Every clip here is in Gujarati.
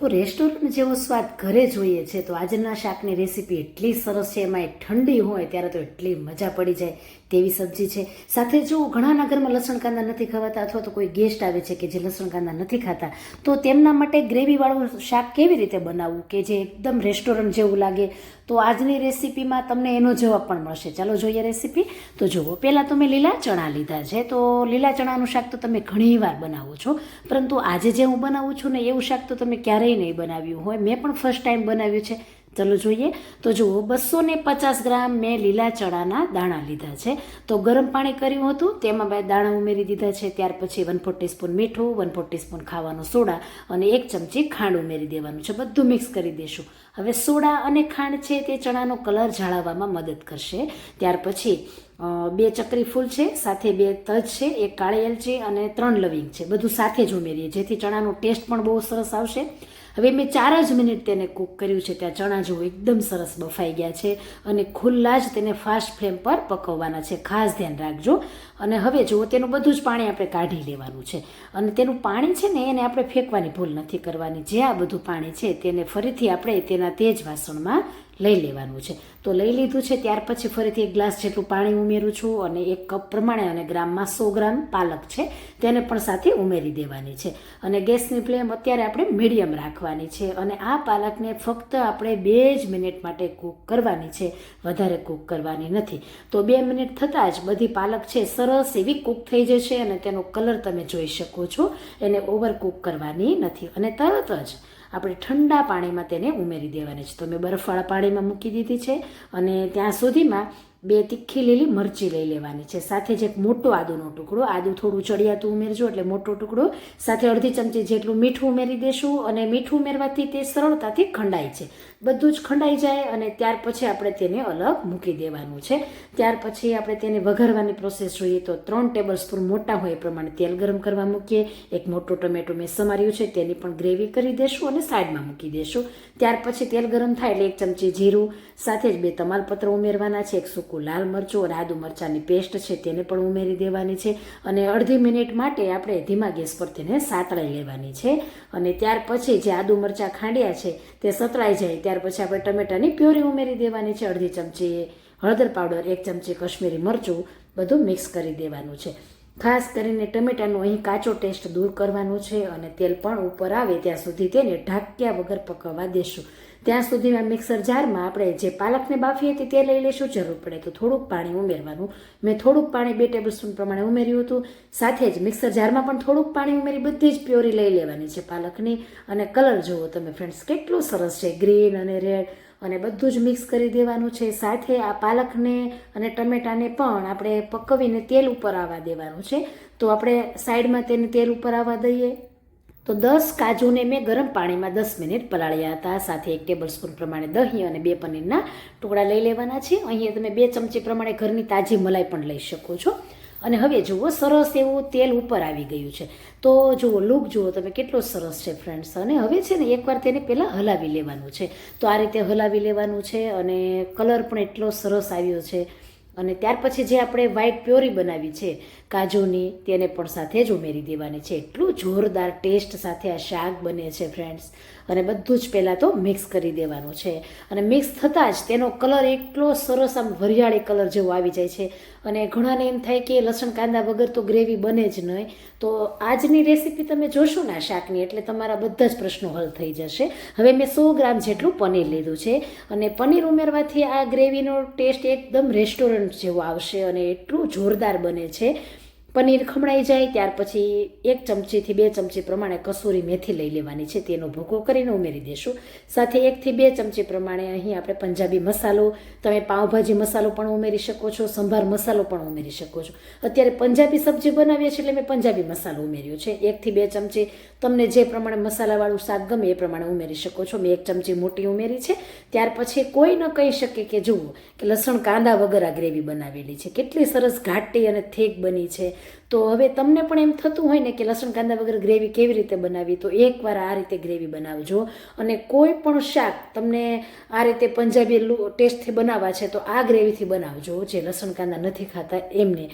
તો રેસ્ટોરન્ટ જેવો સ્વાદ ઘરે જોઈએ છે. તો આજના શાકની રેસીપી એટલી સરસ છે, એમાં ઠંડી હોય ત્યારે તો એટલી મજા પડી જાય. તેવી સબ્જી છે. સાથે જો ઘણાના ઘરમાં લસણ કાંદા નથી ખવાતા અથવા તો કોઈ ગેસ્ટ આવે છે કે જે લસણ કાંદા નથી ખાતા, તો તેમના માટે ગ્રેવીવાળું શાક કેવી રીતે બનાવવું કે જે એકદમ રેસ્ટોરન્ટ જેવું લાગે? તો આજની રેસીપીમાં તમને એનો જવાબ પણ મળશે. ચાલો જોઈએ રેસીપી. તો જુઓ, પહેલાં તો મેં લીલા ચણા લીધા છે. તો લીલા ચણાનું શાક તો તમે ઘણીવાર બનાવો છો. પરંતુ આજે જે હું બનાવું છું ને એવું શાક તો તમે ક્યારેય નહીં બનાવ્યું હોય. મેં પણ ફર્સ્ટ ટાઈમ બનાવ્યું છે. ચલો જોઈએ. તો જુઓ બસો ને પચાસ ગ્રામ મેં લીલા ચણાના દાણા લીધા છે. તો ગરમ પાણી કર્યું હતું, તેમાં બે દાણા ઉમેરી દીધા છે. ત્યાર પછી વન ફોર ટીસ્પૂન મીઠું, વન ફોર ટીસ્પૂન ખાવાનો સોડા અને એક ચમચી ખાંડ ઉમેરી દેવાનું છે. બધું મિક્સ કરી દેશું. હવે સોડા અને ખાંડ છે તે ચણાનો કલર જાળવવામાં મદદ કરશે. ત્યાર પછી બે ચક્રી ફૂલ છે, સાથે બે તજ છે, એક કાળી એલચી અને ત્રણ લવિંગ છે. બધું સાથે જ ઉમેરીએ, જેથી ચણાનો ટેસ્ટ પણ બહુ સરસ આવશે. હવે મેં ચાર જ મિનિટ તેને કૂક કર્યું છે. ત્યાં ચણા જેવું એકદમ સરસ બફાઈ ગયા છે અને ખુલ્લા જ તેને ફાસ્ટ ફ્લેમ પર પકવવાના છે. ખાસ ધ્યાન રાખજો. અને હવે જુઓ, તેનું બધું જ પાણી આપણે કાઢી લેવાનું છે. અને તેનું પાણી છે ને, એને આપણે ફેંકવાની ભૂલ નથી કરવાની. જે આ બધું પાણી છે, તેને ફરીથી આપણે તેના તે જ વાસણમાં લઈ લેવાનું છે. તો લઈ લીધું છે, ત્યાર પછી ફરીથી એક ગ્લાસ જેટલું પાણી ઉમેરું છું અને એક કપ પ્રમાણે અને ગ્રામમાં સો ગ્રામ પાલક છે, તેને પણ સાથે ઉમેરી દેવાની છે. અને ગેસની ફ્લેમ અત્યારે આપણે મીડિયમ રાખવાની છે અને આ પાલકને ફક્ત આપણે બે જ મિનિટ માટે કૂક કરવાની છે, વધારે કૂક કરવાની નથી. તો બે મિનિટ થતાં જ બધી પાલક છે, સરસ એવી કૂક થઈ જશે અને તેનો કલર તમે જોઈ શકો છો, એને ઓવર કૂક કરવાની નથી. અને તરત જ આપણે ઠંડા પાણીમાં તેને ઉમેરી દેવાની છે. તો મેં બરફવાળા પાણીમાં મૂકી દીધી છે અને ત્યાં સુધીમાં બે તીખી લીલી મરચી લઈ લેવાની છે. સાથે જ એક મોટો આદુનો ટુકડો. આદુ થોડું ચડિયાતું ઉમેરજો એટલે મોટો ટુકડો. સાથે અડધી ચમચી જેટલું મીઠું ઉમેરી દેશું અને મીઠું ઉમેરવાથી તે સરળતાથી ખંડાય છે. બધું જ ખંડાઈ જાય અને ત્યાર પછી આપણે તેને અલગ મૂકી દેવાનું છે. ત્યાર પછી આપણે તેને વઘારવાની પ્રોસેસ જોઈએ તો ત્રણ ટેબલ સ્પૂન મોટા હોય એ પ્રમાણે તેલ ગરમ કરવા મૂકીએ. એક મોટો ટમેટો મેં સમાર્યું છે, તેની પણ ગ્રેવી કરી દેશું અને સાઈડમાં મૂકી દેશું. ત્યાર પછી તેલ ગરમ થાય એટલે એક ચમચી જીરું, સાથે જ બે તમાલપત્ર ઉમેરવાના છે, એક સૂકું લાલ મરચું અને આદુ મરચાંની પેસ્ટ છે તેને પણ ઉમેરી દેવાની છે અને અડધી મિનિટ માટે આપણે ધીમા ગેસ પર તેને સાતળાઈ લેવાની છે અને ત્યાર પછી જે આદુ મરચાં ખાંડ્યા છે તે સતળાઈ જાય ત્યાર પછી આપણે ટમેટાની પ્યોરી ઉમેરી દેવાની છે, અડધી ચમચી હળદર પાવડર, એક ચમચી કશ્મીરી મરચું, બધું મિક્સ કરી દેવાનું છે. ખાસ કરીને ટમેટાનો અહીં કાચો ટેસ્ટ દૂર કરવાનો છે અને તેલ પણ ઉપર આવે ત્યાં સુધી તેને ઢાંક્યા વગર પકવવા દેશું. ત્યાં સુધીમાં મિક્સર જારમાં આપણે જે પાલકને બાફી હતી તે લઈ લઈશું જરૂર પડે તો થોડુંક પાણી ઉમેરવાનું. મેં થોડુંક પાણી બે ટેબલસ્પૂન પ્રમાણે ઉમેર્યું હતું. સાથે જ મિક્સર જારમાં પણ થોડુંક પાણી ઉમેરી બધી જ પ્યોરી લઈ લેવાની છે પાલકની. અને કલર જુઓ તમે ફ્રેન્ડ્સ કેટલો સરસ છે. ગ્રીન અને રેડ અને બધું જ મિક્સ કરી દેવાનું છે. સાથે આ પાલકને અને ટમેટાને પણ આપણે પકવીને તેલ ઉપર આવવા દેવાનું છે. તો આપણે સાઈડમાં તેને તેલ ઉપર આવવા દઈએ. તો દસ કાજુને મેં ગરમ પાણીમાં દસ મિનિટ પલાળ્યા હતા. સાથે એક ટેબલ સ્પૂન પ્રમાણે દહીં અને બે પનીરના ટુકડા લઈ લેવાના છે. અહીંયા તમે બે ચમચી પ્રમાણે ઘરની તાજી મલાઈ પણ લઈ શકો છો. અને હવે જુઓ, સરસ એવું તેલ ઉપર આવી ગયું છે. તો જુઓ લુક જુઓ તમે કેટલો સરસ છે ફ્રેન્ડ્સ અને હવે છે ને એકવાર તેને પહેલાં હલાવી લેવાનું છે. તો આ રીતે હલાવી લેવાનું છે અને કલર પણ એટલો સરસ આવ્યો છે. અને ત્યાર પછી જે આપણે વ્હાઈટ પ્યોરી બનાવી છે, કાજુની, તેને પણ સાથે જ ઉમેરી દેવાની છે. એટલું જોરદાર ટેસ્ટ સાથે આ શાક બને છે ફ્રેન્ડ્સ અને બધું જ પહેલાં તો મિક્સ કરી દેવાનું છે. અને મિક્સ થતાં જ તેનો કલર એટલો સરસ આમ વરિયાળી કલર જેવો આવી જાય છે. અને ઘણાને એમ થાય કે લસણ કાંદા વગર તો ગ્રેવી બને જ નહીં. તો આજની રેસીપી તમે જોશો ને આ શાકની, એટલે તમારા બધા જ પ્રશ્નો હલ થઈ જશે. હવે મેં સો ગ્રામ જેટલું પનીર લીધું છે અને પનીર ઉમેરવાથી આ ગ્રેવીનો ટેસ્ટ એકદમ રેસ્ટોરન્ટ જેવો આવશે અને એટલું જોરદાર બને છે. પનીર ખમણાઈ જાય, ત્યાર પછી એક ચમચીથી બે ચમચી પ્રમાણે કસૂરી મેથી લઈ લેવાની છે. તેનો ભૂકો કરીને ઉમેરી દેશું. સાથે એકથી બે ચમચી પ્રમાણે અહીં આપણે પંજાબી મસાલો, તમે પાઉંભાજી મસાલો પણ ઉમેરી શકો છો, સંભાર મસાલો પણ ઉમેરી શકો છો. અત્યારે પંજાબી સબ્જી બનાવીએ છીએ એટલે મેં પંજાબી મસાલો ઉમેર્યો છે. એકથી બે ચમચી તમને જે પ્રમાણે મસાલાવાળું શાક ગમે એ પ્રમાણે ઉમેરી શકો છો. મેં એક ચમચી મોટી ઉમેરી છે. ત્યાર પછી કોઈ ન કહી શકે કે જુઓ કે લસણ કાંદા વગર આ ગ્રેવી બનાવેલી છે. કેટલી સરસ ઘાટી અને થેક બની છે. તો હવે તમને પણ એમ થતું હોય ને કે લસણ કાંદા વગર ગ્રેવી કેવી રીતે બનાવી તો એકવાર આ રીતે ગ્રેવી બનાવજો. અને કોઈ પણ શાક તમને આ રીતે પંજાબી ટેસ્ટથી બનાવવા છે, તો આ ગ્રેવીથી બનાવજો, જે લસણ કાંદા નથી ખાતા એમને.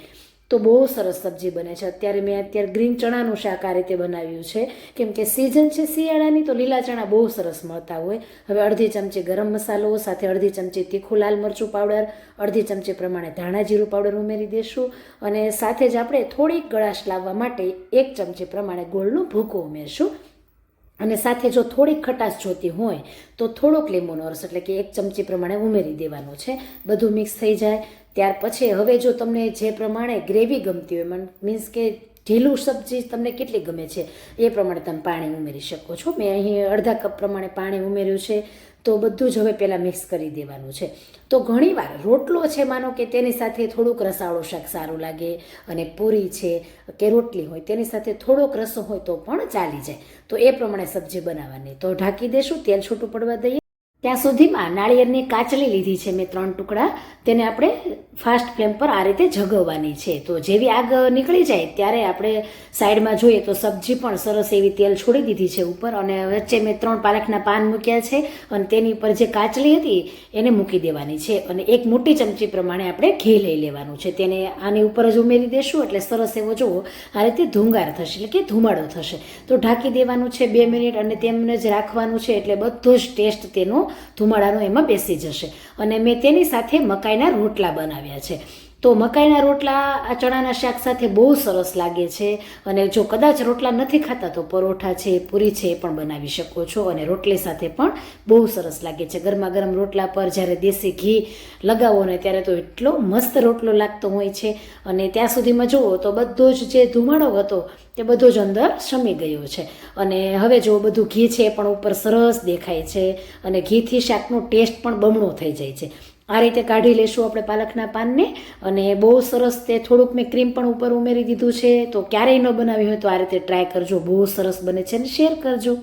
તો બહુ સરસ સબ્જી બને છે. અત્યારે મેં અત્યારે ગ્રીન ચણાનું શાક આ રીતે બનાવ્યું છે. કેમ કે સિઝન છે શિયાળાની તો લીલા ચણા બહુ સરસ મળતા હોય. હવે અડધી ચમચી ગરમ મસાલો, સાથે અડધી ચમચી તીખું લાલ મરચું પાવડર, અડધી ચમચી પ્રમાણે ધાણા જીરું પાવડર ઉમેરી દેશું અને સાથે જ આપણે થોડીક ગળાશ લાવવા માટે એક ચમચી પ્રમાણે ગોળનું ભૂકો ઉમેરશું. અને સાથે જો થોડીક ખટાશ જોતી હોય, તો થોડોક લીંબુનો રસ, એટલે કે એક ચમચી પ્રમાણે ઉમેરી દેવાનો છે. બધું મિક્સ થઈ જાય. ત્યાર પછી હવે જો તમને જે પ્રમાણે ગ્રેવી ગમતી હોય મીન્સ કે ઢીલું સબ્જી તમને કેટલી ગમે છે એ પ્રમાણે તમે પાણી ઉમેરી શકો છો. મેં અહીં અડધા કપ પ્રમાણે પાણી ઉમેર્યું છે. તો બધું જ હવે પહેલાં મિક્સ કરી દેવાનું છે. તો ઘણીવાર રોટલો છે માનો કે તેની સાથે થોડુંક રસાળું શાક સારું લાગે અને પૂરી છે કે રોટલી હોય તેની સાથે થોડોક રસો હોય તો પણ ચાલી જાય. તો એ પ્રમાણે સબ્જી બનાવવાની. તો ઢાંકી દેશું, તેલ છૂટું પડવા દઈએ. ત્યાં સુધીમાં નાળિયેરની કાચલી લીધી છે મેં ત્રણ ટુકડા. તેને આપણે ફાસ્ટ ફ્લેમ પર આ રીતે જગવવાની છે. તો જેવી આગ નીકળી જાય ત્યારે આપણે સાઈડમાં જોઈએ તો સબ્જી પણ સરસ એવી તેલ છોડી દીધી છે ઉપર અને વચ્ચે મેં ત્રણ પાલકના પાન મૂક્યા છે અને તેની ઉપર જે કાચલી હતી એને મૂકી દેવાની છે અને એક મોટી ચમચી પ્રમાણે આપણે ઘી લઈ લેવાનું છે. તેને આની ઉપર જ ઉમેરી દેશું એટલે સરસ એવો જુઓ, આ રીતે ધુંગાર થશે એટલે કે ધુમાડો થશે. તો ઢાંકી દેવાનું છે બે મિનિટ અને તેમને જ રાખવાનું છે એટલે બધો જ ટેસ્ટ તેનો ધુમાડાનો એમાં બેસી જશે. અને મેં તેની સાથે મકાઈના રોટલા બનાવ્યા છે. તો મકાઈના રોટલા, આ ચણાના શાક સાથે બહુ સરસ લાગે છે. અને જો કદાચ રોટલા નથી ખાતા તો પરોઠા છે, પૂરી છે એ પણ બનાવી શકો છો. અને રોટલી સાથે પણ બહુ સરસ લાગે છે. ગરમા ગરમ રોટલા પર જ્યારે દેશી ઘી લગાવો ને ત્યારે તો એટલો મસ્ત રોટલો લાગતો હોય છે. અને ત્યાં સુધીમાં જુઓ તો બધો જ જે ધુમાડો હતો તે બધો જ અંદર શમી ગયો છે. અને હવે જો બધું ઘી છે એ પણ ઉપર સરસ દેખાય છે. અને ઘીથી શાકનો ટેસ્ટ પણ બમણો થઈ જાય છે. આ રીતે કાઢી લેશું આપણે પાલકના પાનને. અને બહુ સરસ તે થોડુંક મેં ક્રીમ પણ ઉપર ઉમેરી દીધું છે. તો ક્યારેય ન બનાવી હોય તો આ રીતે ટ્રાય કરજો. બહુ સરસ બને છે અને શેર કરજો.